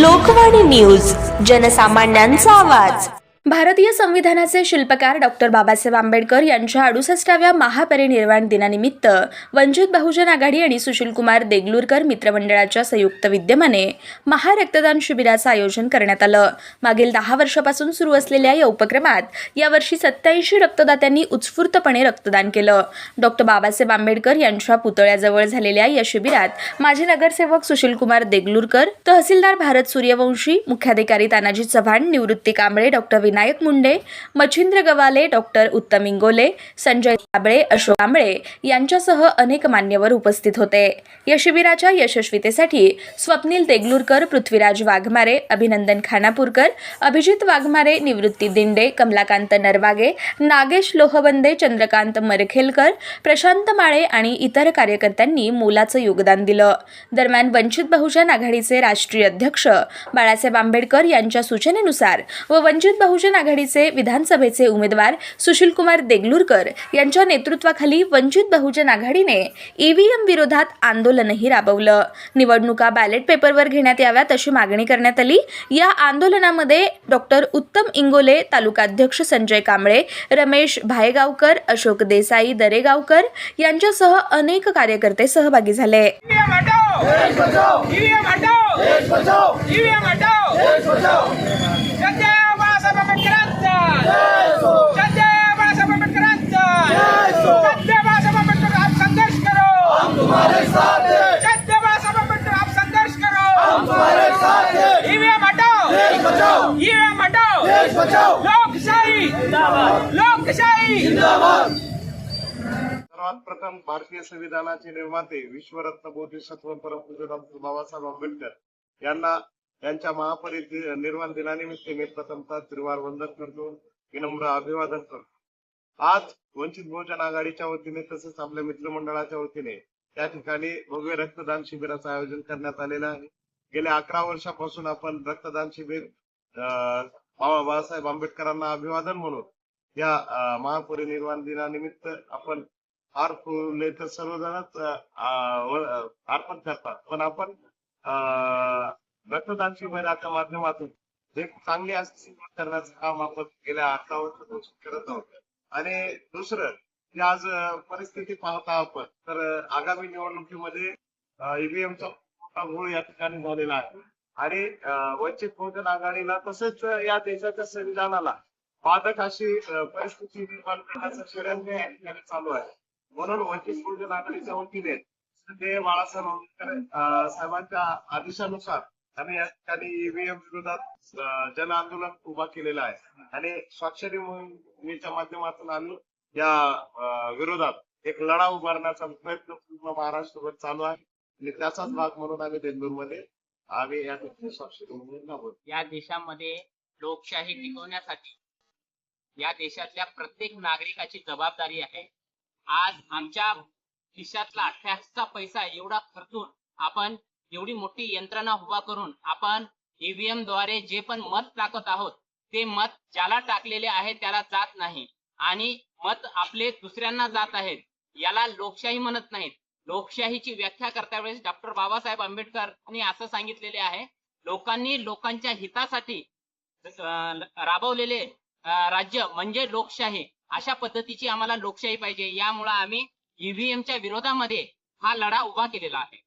Lokvani news जनसामान्यांचा आवाज. भारतीय संविधानाचे शिल्पकार डॉक्टर बाबासाहेब आंबेडकर यांच्या अडुसष्टाव्या महापरिनिर्वाण दिनानिमित्त वंचित बहुजन आघाडी आणि सुशीलकुमार देगलूरकर मित्रमंडळाच्या संयुक्त विद्यमाने महारक्तदान शिबिराचं आयोजन करण्यात आलं. मागील दहा वर्षापासून सुरू असलेल्या या उपक्रमात यावर्षी सत्याऐंशी रक्तदात्यांनी उत्स्फूर्तपणे रक्तदान केलं. डॉक्टर बाबासाहेब आंबेडकर यांच्या पुतळ्याजवळ झालेल्या या शिबिरात माजी नगरसेवक सुशीलकुमार देगलूरकर तहसीलदार भारत सूर्यवंशी मुख्याधिकारी तानाजी चव्हाण निवृत्ती कांबळे डॉक्टर विनायक मुंडे मच्छिंद्र गवाले डॉक्टर उत्तम इंगोले संजय कांबळे अशोक कांबळे यांच्यासह अनेक मान्यवर उपस्थित होते. या शिबिराच्या यशस्वीतेसाठी स्वप्नील देगलूरकर पृथ्वीराज वाघमारे अभिनंदन खानापूरकर अभिजित वाघमारे निवृत्ती दिंडे कमलाकांत नरवागे नागेश लोहबंदे चंद्रकांत मरखेलकर प्रशांत माळे आणि इतर कार्यकर्त्यांनी मोलाचं योगदान दिलं. दरम्यान वंचित बहुजन आघाडीचे राष्ट्रीय अध्यक्ष बाळासाहेब आंबेडकर यांच्या सूचनेनुसार व वंचित बहुजन आघाडीचे विधानसभेचे उमेदवार सुशीलकुमार देगलूरकर यांच्या नेतृत्वाखाली वंचित बहुजन आघाडीने ईव्हीएम विरोधात आंदोलनही राबवलं. निवडणुका बॅलेट पेपरवर घेण्यात याव्यात अशी मागणी करण्यात आली. या आंदोलनामध्ये डॉक्टर उत्तम इंगोले तालुकाध्यक्ष संजय कांबळे रमेश भायगावकर अशोक देसाई दरेगावकर यांच्यासह अनेक कार्यकर्ते सहभागी झाले. हटाओ देश बचाओ ईवीएम हटाओ देश बचाओ ईवीएम हटाओ देश बचाओ सर्वात प्रथम भारतीय संविधानाचे निर्माते विश्वरत्न बोधिसत्व परमपूज्य डॉक्टर बाबासाहेब आंबेडकर यांना यांच्या महापरिनिर्वाण दिनानिमित्त मी प्रथमतः त्रिवार वंदन करतो विनम्र अभिवादन करतो आज वंचित बहुजन आघाडीच्या वतीने तसेच आपल्या मित्रमंडळाच्या वतीने त्या ठिकाणी भव्य रक्तदान शिबिराचं आयोजन करण्यात आलेलं आहे. गेल्या अकरा वर्षापासून आपण रक्तदान शिबिर बाबा बाबासाहेब आंबेडकरांना अभिवादन म्हणून या महापरिनिर्वाण दिनानिमित्त आपण हार फुले तर सर्वजणच अं, अर्पण करतात. पण आपण अं, रक्तदान शिबिराच्या माध्यमातून जे चांगली अशी करण्याचं काम आपण गेल्या अकरा वर्षापासून करत आहोत. आणि दुसरं की आज परिस्थिती पाहता आपण तर आगामी निवडणुकीमध्ये ईव्हीएमचा मोठा घोळ या ठिकाणी झालेला आहे. आणि वंचित बहुजन आघाडीला तसेच या देशाच्या संविधानाला बाधक अशी परिस्थिती निर्माण करण्याचं षडयंत्र या ठिकाणी चालू आहे. म्हणून वंचित बहुजन आघाडीच्या वतीने ते बाळासाहेब आंबेडकर साहेबांच्या आदेशानुसार आणि या ठिकाणी ईव्हीएम विरोधात जन आंदोलन उभा केलेलं आहे. आणि स्वाक्षरी मोहिमेच्या माध्यमातून आम्ही या विरोधात एक लढा उभारण्याचा प्रयत्न पूर्ण महाराष्ट्रभर चालू आहे. आणि त्याचाच भाग म्हणून आम्ही देगलूरमध्ये आम्ही या ठिकाणी स्वाक्षरी मोहीम राबवतो या देशामध्ये लोकशाही टिकवण्यासाठी या देशातल्या प्रत्येक नागरिकाची जबाबदारी आहे. आज आमच्या खिशातला टॅक्सचा पैसा एवढा खर्चून आपण एवढी मोठी यंत्रणा उभा करून आपण ईव्हीएमद्वारे जे पण मत टाकत आहोत ते मत ज्याला टाकलेले आहे त्याला जात नाही. आणि मत आपले दुसऱ्यांना जात आहेत याला लोकशाही म्हणत नाहीत. लोकशाहीची व्याख्या करता वेळेस डॉक्टर बाबासाहेब आंबेडकरांनी असं सांगितलेले आहे लोकांनी लोकांच्या हितासाठी राबवलेले राज्य म्हणजे लोकशाही. अशा पद्धतीची आम्हाला लोकशाही पाहिजे. यामुळे आम्ही ईव्हीएमच्या विरोधामध्ये हा लढा उभा केलेला आहे.